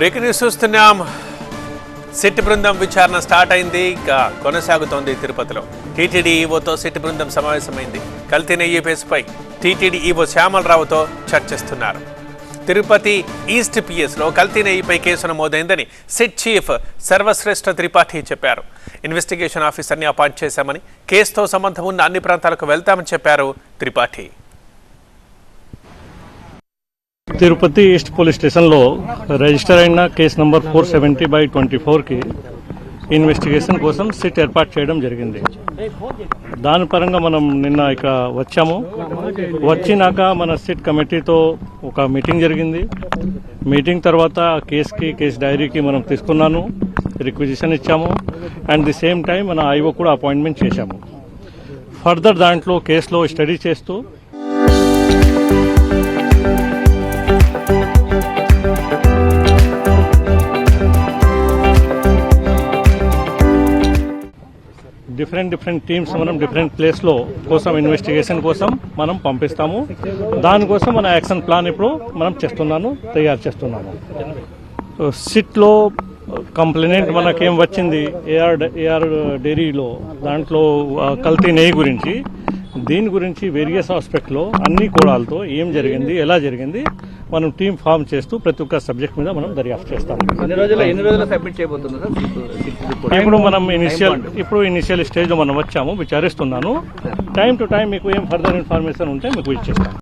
Break news చూస్తున్నాం. SIT బృందం విచారణ స్టార్ట్ అయింది. ఇంకా కొనసాగుతోంది తిరుపతిలో. టీటీడీ ఈవోతో సిట్ బృందం సమావేశమైంది. కల్తీ నెయ్యి టీటీడీ ఈవో శ్యామలరావుతో చర్చిస్తున్నారు. తిరుపతి ఈస్ట్ పిఎస్లో కల్తీ నెయ్యిపై కేసు నమోదైందని సిట్ చీఫ్ సర్వశ్రేష్ఠ త్రిపాఠి చెప్పారు. ఇన్వెస్టిగేషన్ ఆఫీసర్ని అపాయింట్ చేశామని కేసుతో సంబంధం ఉన్న అన్ని ప్రాంతాలకు వెళ్తామని చెప్పారు త్రిపాఠి. తిరుపతి ఈస్ట్ పోలీస్ స్టేషన్లో రిజిస్టర్ అయిన case number four seventy by twenty ఫోర్కి ఇన్వెస్టిగేషన్ కోసం సిట్ ఏర్పాటు చేయడం జరిగింది. దాని పరంగా మనం నిన్న ఇక్కడ వచ్చాము. వచ్చినాక మన సిట్ కమిటీతో ఒక మీటింగ్ జరిగింది. మీటింగ్ తర్వాత కేసుకి కేసు డైరీకి మనం తీసుకున్నాను రిక్విజిషన్ ఇచ్చాము. అండ్ ది సేమ్ టైం మన ఐఓ కూడా అపాయింట్మెంట్ చేశాము. ఫర్దర్ దాంట్లో కేసులో స్టడీ చేస్తూ డిఫరెంట్ డిఫరెంట్ టీమ్స్ మనం డిఫరెంట్ ప్లేస్లో కోసం ఇన్వెస్టిగేషన్ కోసం మనం పంపిస్తాము. దానికోసం మన యాక్షన్ ప్లాన్ ఇప్పుడు మనం చేస్తున్నాను తయారు చేస్తున్నాము. సిట్లో కంప్లైంట్ మనకేం వచ్చింది ఏఆర్ ఏఆర్ డైరీలో దాంట్లో కల్తీ నెయ్యి గురించి. దీని గురించి వేరియస్ ఆస్పెక్ట్లో అన్ని కోణాలతో ఏం జరిగింది ఎలా జరిగింది మనం టీం ఫామ్ చేస్తూ ప్రతి ఒక్క సబ్జెక్ట్ మీద మనం దర్యాప్తు రిపోర్ట్ ఇప్పుడు మనం ఇనిషియల్ ఇప్పుడు ఇనిషియల్ స్టేజ్లో మనం వచ్చాము విచారిస్తున్నాను. టైం టు టైం మీకు ఏం ఫర్దర్ ఇన్ఫర్మేషన్ ఉంటే మీకు ఇచ్చేస్తాం.